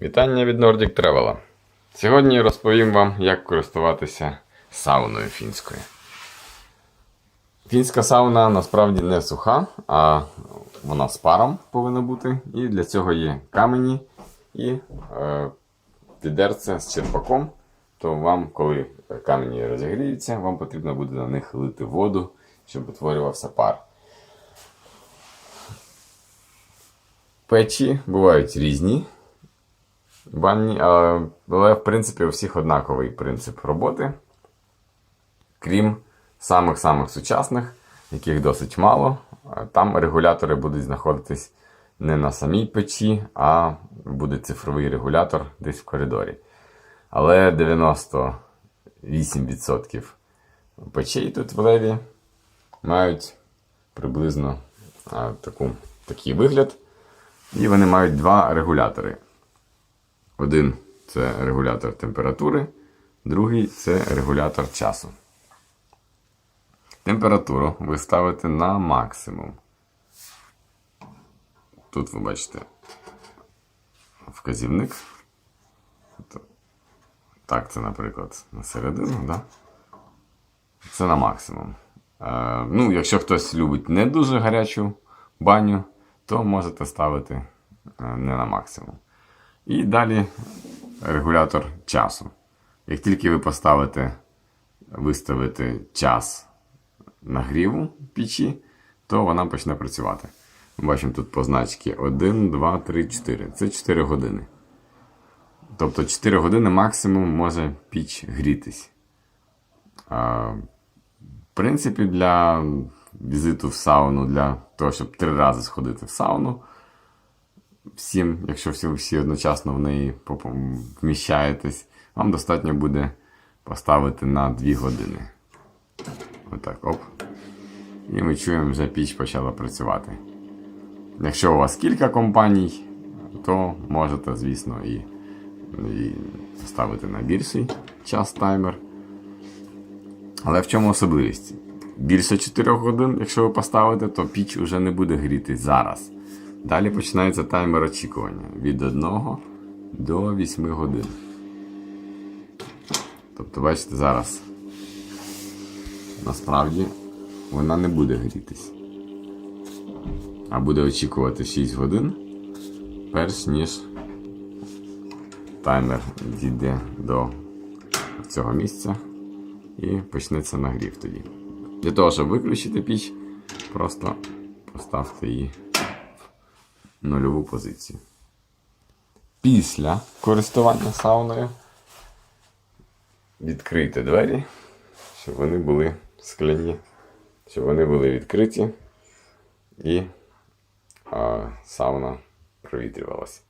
Вітання від Nordic Travel. Сьогодні розповім вам, як користуватися сауною фінською. Фінська сауна насправді не суха, а вона з паром повинна бути. І для цього є камені і е, відерце з черпаком. То вам, коли камені розігріються, вам потрібно буде на них лити воду, щоб утворювався пар. Печі бувають різні банні, але, в принципі у всіх однаковий принцип роботи. Крім самих-самих сучасних, яких досить мало. Там регулятори будуть знаходитись не на самій печі, а буде цифровий регулятор десь в коридорі. Але 98% печей тут в леві мають приблизно таку, такий вигляд. І вони мають два регулятори. Один це регулятор температури, другий це регулятор часу. Температуру ви ставите на максимум. Тут ви бачите вказівник. Тобто, Так, це, наприклад, на середину, да? Це на максимум. Е, ну, якщо хтось любить не дуже гарячу баню, то можете ставити е, не на максимум. І далі регулятор часу. Як тільки ви поставите, виставите час нагріву печі, то вона почне працювати. Ми бачимо тут позначки 1, 2, 3, 4. Це 4 години. Тобто 4 години максимум може піч грітись. А, в принципі, для візиту в сауну, для того, щоб три рази сходити в сауну, всім, якщо всі, всі одночасно в неї вміщаєтесь, вам достатньо буде поставити на 2 години. Отак, оп. І ми чуємо, вже піч почала працювати. Якщо у вас кілька компаній, то можете, звісно, і, і ставити на більший час таймер. Але в чому особливість? Більше 4 годин, якщо ви поставите, то піч вже не буде гріти зараз. Далі починається таймер очікування від 1 до 8 годин. Тобто, бачите, зараз насправді вона не буде грітись. А буде очікувати 6 годин, перш ніж таймер дійде до цього місця і почнеться нагрів тоді. Для того, щоб виключити піч, просто поставте її нульову позицію. Після користування сауною відкрити двері, щоб вони були скляні, щоб вони були відкриті і а, сауна провітрювалася.